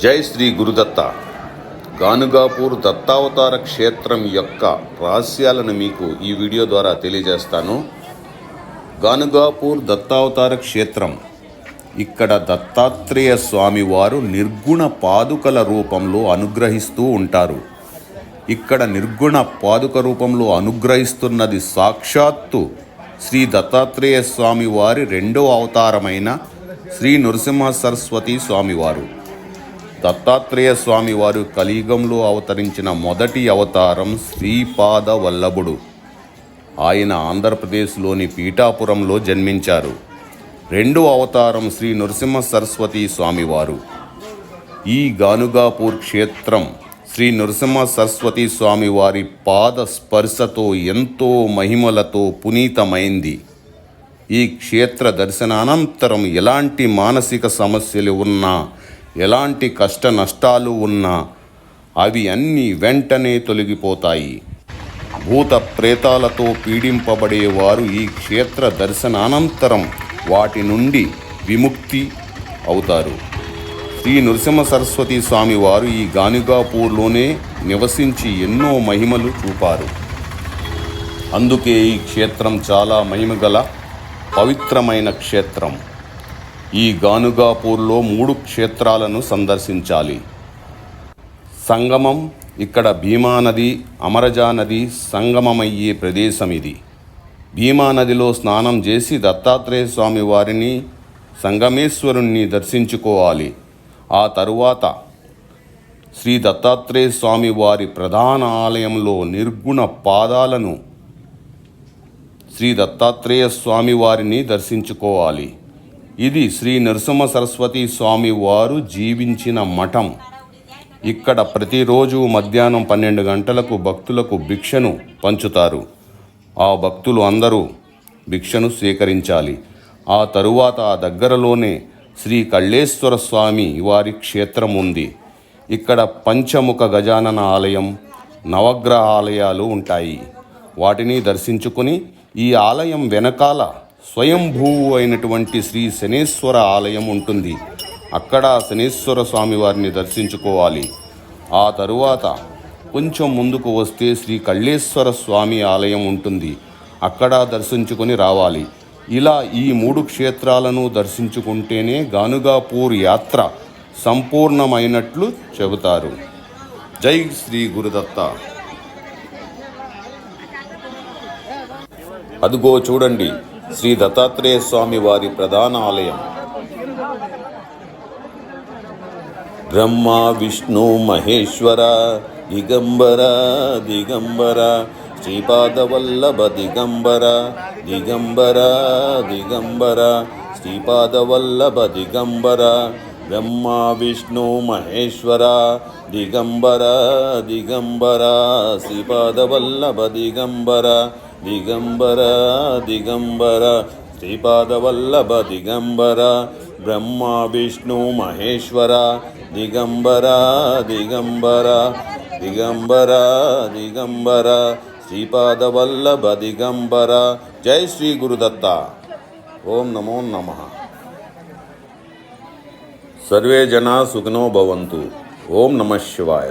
జై శ్రీ గురుదత్త. గానుగాపూర్ దత్తావతార క్షేత్రం యొక్క రహస్యాలను మీకు ఈ వీడియో ద్వారా తెలియజేస్తాను. గానుగాపూర్ దత్తావతార క్షేత్రం. ఇక్కడ దత్తాత్రేయ స్వామివారు నిర్గుణ పాదుకల రూపంలో అనుగ్రహిస్తూ ఉంటారు. ఇక్కడ నిర్గుణ పాదుక రూపంలో అనుగ్రహిస్తున్నది సాక్షాత్తు శ్రీ దత్తాత్రేయ స్వామి వారి రెండో అవతారమైన శ్రీ నృసింహ సరస్వతి స్వామివారు. దత్తాత్రేయ స్వామి వారు కలియుగంలో అవతరించిన మొదటి అవతారం శ్రీపాద వల్లభుడు ఆయన ఆంధ్రప్రదేశ్లోని పీఠాపురంలో జన్మించారు. రెండో అవతారం శ్రీ నృసింహ సరస్వతి స్వామివారు. ఈ గానుగాపూర్ క్షేత్రం శ్రీ నృసింహ సరస్వతి స్వామివారి పాద స్పర్శతో ఎంతో మహిమలతో పునీతమైంది. ఈ క్షేత్ర దర్శనానంతరం ఎలాంటి మానసిక సమస్యలు ఉన్నా ఎలాంటి కష్ట నష్టాలు ఉన్నా అవి అన్నీ వెంటనే తొలగిపోతాయి. భూత ప్రేతాలతో పీడింపబడేవారు ఈ క్షేత్ర దర్శనానంతరం వాటి నుండి విముక్తి అవుతారు. శ్రీ నృసింహ సరస్వతి స్వామి వారు ఈ గానుగాపూర్లోనే నివసించి ఎన్నో మహిమలు చూపారు. అందుకే ఈ క్షేత్రం చాలా మహిమగల పవిత్రమైన క్షేత్రం. ఈ గానుగాపూర్లో మూడు క్షేత్రాలను సందర్శించాలి. సంగమం ఇక్కడ భీమా నది అమరజా నది సంగమమయ్యే ప్రదేశం ఇది. భీమా నదిలో స్నానం చేసి దత్తాత్రేయ స్వామి వారిని సంగమేశ్వరుణ్ణి దర్శించుకోవాలి. ఆ తరువాత శ్రీ దత్తాత్రేయ స్వామి వారి ప్రధాన ఆలయంలో నిర్గుణ పాదాలను శ్రీ దత్తాత్రేయ స్వామి వారిని దర్శించుకోవాలి. ఇది శ్రీ నరసింహ సరస్వతి స్వామి వారు జీవించిన మఠం. ఇక్కడ ప్రతిరోజు మధ్యాహ్నం పన్నెండు గంటలకు భక్తులకు భిక్షను పంచుతారు. ఆ భక్తులు అందరూ భిక్షను స్వీకరించాలి. ఆ తరువాత ఆ దగ్గరలోనే శ్రీ కళ్ళేశ్వర స్వామి వారి క్షేత్రం ఉంది. ఇక్కడ పంచముఖ గజానన ఆలయం నవగ్రహ ఆలయాలు ఉంటాయి. వాటిని దర్శించుకుని ఈ ఆలయం వెనకాల స్వయంభూవు అయినటువంటి శ్రీ శనేశ్వర ఆలయం ఉంటుంది. అక్కడ శనేశ్వర స్వామి వారిని దర్శించుకోవాలి. ఆ తరువాత కొంచెం ముందుకు వస్తే శ్రీ కళ్ళేశ్వర స్వామి ఆలయం ఉంటుంది. అక్కడ దర్శించుకొని రావాలి. ఇలా ఈ మూడు క్షేత్రాలను దర్శించుకుంటేనే గానుగాపూర్ యాత్ర సంపూర్ణమైనట్లు చెబుతారు. జై శ్రీ గురుదత్త. అదుగో చూడండి. శ్రీ దత్తాత్రేయ స్వామి వారి ప్రధాన ఆలయం. బ్రహ్మ విష్ణు మహేశ్వర దిగంబర దిగంబర శ్రీపాదవల్లభ దిగంబర దిగంబర దిగంబర శ్రీపాదవల్లభ దిగంబర బ్రహ్మ విష్ణు మహేశ్వర దిగంబర దిగంబర శ్రీపాదవల్లభ దిగంబర దిగంబర దిగంబర శ్రీపాదవల్లభ దిగంబర బ్రహ్మ విష్ణు మహేశ్వర దిగంబర దిగంబర దిగంబర దిగంబర శ్రీపాదవల్లభ దిగంబర జై శ్రీ గురుదత్త ఓం నమో నమ సర్వే జనా సుఖినో భవంతు ఓం నమ శివాయ